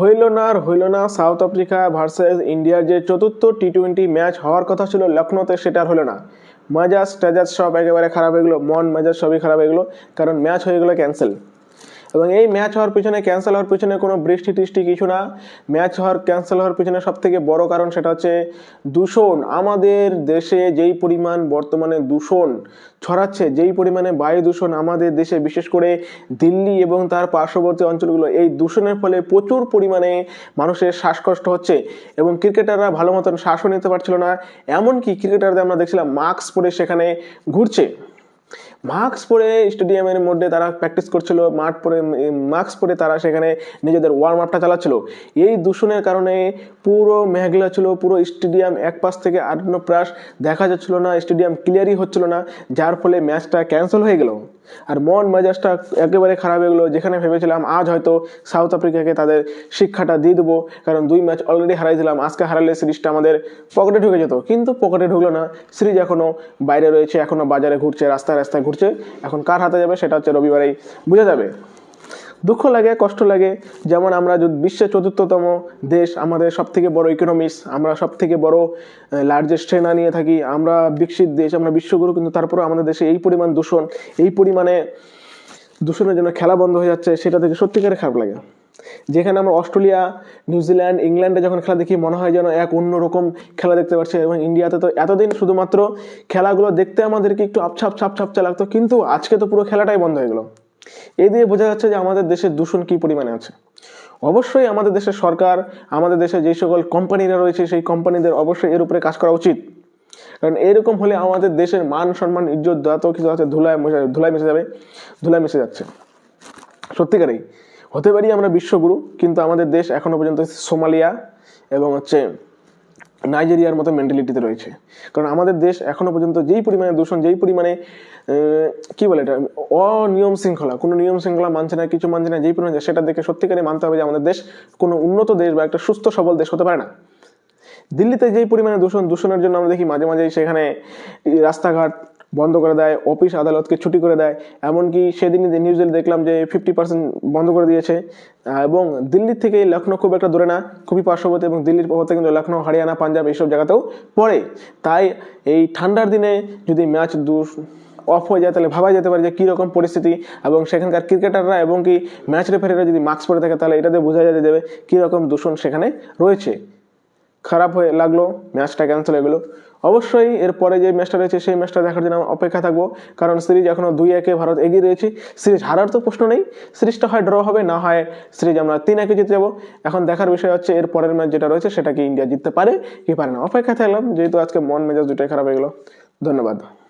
হইল না আর হইল না, সাউথ আফ্রিকা ভার্সেস ইন্ডিয়ার যে চতুর্থ টি টোয়েন্টি ম্যাচ হওয়ার কথা ছিল লখনৌতে, সেটা হলো না। মাজাজ, টাজাজ সব একেবারে খারাপ হয়ে গেলো, মন মেজাজ সবই খারাপ হয়ে গেলো, কারণ ম্যাচ হয়ে গেলো ক্যান্সেল। এবং এই ম্যাচ হওয়ার পিছনে ক্যান্সেল হওয়ার পিছনে কোনো বৃষ্টি টিষ্টি কিছু না। ম্যাচ হওয়ার ক্যান্সেল হওয়ার পিছনে সব থেকে বড় কারণ সেটা হচ্ছে দূষণ। আমাদের দেশে যেই পরিমাণ বর্তমানে দূষণ ছড়াচ্ছে, যেই পরিমাণে বায়ু দূষণ আমাদের দেশে, বিশেষ করে দিল্লি এবং তার পার্শ্ববর্তী অঞ্চলগুলো, এই দূষণের ফলে প্রচুর পরিমাণে মানুষের শ্বাসকষ্ট হচ্ছে এবং ক্রিকেটাররা ভালো মতন শ্বাসও নিতে পারছিল না। এমনকি ক্রিকেটারদের আমরা দেখছিলাম মাস্ক পরে সেখানে ঘুরছে। মাস্ক পরে স্টেডিয়ামের মধ্যে তারা প্র্যাকটিস করছিল মাঠ পরে মাস্ক পরে তারা সেখানে নিজেদের ওয়ার্ম আপটা চালাচ্ছিল। এই দূষণের কারণে পুরো মেঘলা ছিল, পুরো স্টেডিয়াম এক পাশ থেকে আটান্ন প্রাস দেখা যাচ্ছিল না স্টেডিয়াম ক্লিয়ারই হচ্ছিল না, যার ফলে ম্যাচটা ক্যান্সেল হয়ে গেল। আর মন মেজাজটা একেবারে খারাপ হয়ে গেলো, যেখানে ভেবেছিলাম আজ হয়তো সাউথ আফ্রিকাকে তাদের শিক্ষাটা দিয়ে দেবো, কারণ দুই ম্যাচ অলরেডি হারাইছিলাম আজকে হারালে সিরিজটা আমাদের পকেটে ঢুকে যেত। কিন্তু পকেটে ঢুকলো না, সিরিজ এখনও বাইরে রয়েছে এখনও বাজারে ঘুরছে, রাস্তায় রাস্তায় ঘুরছে। এখন কার হাতে যাবে সেটা হচ্ছে রবিবারেই বোঝা যাবে। দুঃখ লাগে, কষ্ট লাগে, যেমন আমরা যদি, বিশ্বের চতুর্থতম দেশ, আমাদের সব থেকে বড় ইকোনমিক্স আমরা সব থেকে বড় লার্জেস্ট সেনা নিয়ে থাকি, আমরা বিকশিত দেশ, আমরা বিশ্বগুরু, কিন্তু তারপরেও আমাদের দেশে এই পরিমাণ দূষণ, এই পরিমাণে দূষণের জন্য খেলা বন্ধ হয়ে যাচ্ছে, সেটা থেকে সত্যিকারে খারাপ লাগে। যেখানে আমরা অস্ট্রেলিয়া নিউজিল্যান্ড ইংল্যান্ডে যখন খেলা দেখি, মনে হয় যেন এক অন্যরকম খেলা দেখতে পাচ্ছি এবং ইন্ডিয়াতে তো এতদিন শুধুমাত্র খেলাগুলো দেখতে আমাদেরকে একটু আপছাপ, ছাপ ছাপচা লাগতো কিন্তু আজকে তো পুরো খেলাটাই বন্ধ হয়ে গেলো। এই দিয়ে বোঝা যাচ্ছে যে আমাদের দেশের দূষণ কী পরিমাণে আছে। অবশ্যই আমাদের দেশের সরকার, আমাদের দেশে যেই সকল কোম্পানিরা রয়েছে, সেই কোম্পানিদের অবশ্যই এর উপরে কাজ করা উচিত। কারণ এরকম হলে আমাদের দেশের মান, সম্মান, ইজ্জত যত কিছু আছে, ধুলায় ধুলায় মিশে যাবে, ধুলায় মিশে যাচ্ছে। সত্যিকারেই হতে পারি আমরা বিশ্বগুরু, কিন্তু আমাদের দেশ এখনও পর্যন্ত সোমালিয়া এবং হচ্ছে নাইজেরিয়ার মতো মেন্টালিটিতে রয়েছে। কারণ আমাদের দেশ এখনও পর্যন্ত যেই পরিমাণে দূষণ, যেই পরিমাণে কি বলে এটা, অনিয়ম শৃঙ্খলা, কোনো নিয়ম শৃঙ্খলা মানছে না, কিছু মানছে না, যেই পরিমাণে সেটা দেখে সত্যিকারে মানতে হবে যে আমাদের দেশ কোনো উন্নত দেশ বা একটা সুস্থ সবল দেশ হতে পারে না। দিল্লিতে যেই পরিমাণে দূষণ, দূষণের জন্য আমরা দেখি মাঝে মাঝেই সেখানে রাস্তাঘাট বন্ধ করে দেয়, অফিস আদালতকে ছুটি করে দেয়। এমনকি সেদিন নিউজে দেখলাম যে ফিফটি পার্সেন্ট বন্ধ করে দিয়েছে। এবং দিল্লির থেকে লখনৌ খুব একটা দূরে না, খুবই পার্শ্ববর্তী এবং দিল্লির পর থেকে কিন্তু লখনৌ, হরিয়ানা, পাঞ্জাব এইসব জায়গাতেও পড়ে। তাই এই ঠান্ডার দিনে যদি ম্যাচ দূর অফ হয়ে যায়, তাহলে ভাবা যেতে পারে যে কীরকম পরিস্থিতি। এবং সেখানকার ক্রিকেটাররা এবং কি ম্যাচ রেফারিরা যদি মাস্ক পরে থাকে, তাহলে এটাতে বোঝা যেতে যে কীরকম দূষণ সেখানে রয়েছে। খারাপ হয়ে লাগল, ম্যাচটা ক্যান্সেল হয়ে গেলো। অবশ্যই এরপরে যে ম্যাচটা রয়েছে, সেই ম্যাচটা দেখার জন্য আমি অপেক্ষা থাকব। কারণ সিরিজ এখনও দুই একে ভারত এগিয়ে রয়েছে। সিরিজ হারার তো প্রশ্ন নেই। সিরিজটা হয় ড্র হবে, না হয় সিরিজ আমরা তিন একে জিতে যাব। এখন দেখার বিষয় হচ্ছে, এর পরের ম্যাচ যেটা রয়েছে, সেটা কি ইন্ডিয়া জিততে পারে কি পারে না। অপেক্ষা থাকলাম, যেহেতু আজকে মন মেজাজ দুটাই খারাপ হয়ে গেলো। ধন্যবাদ।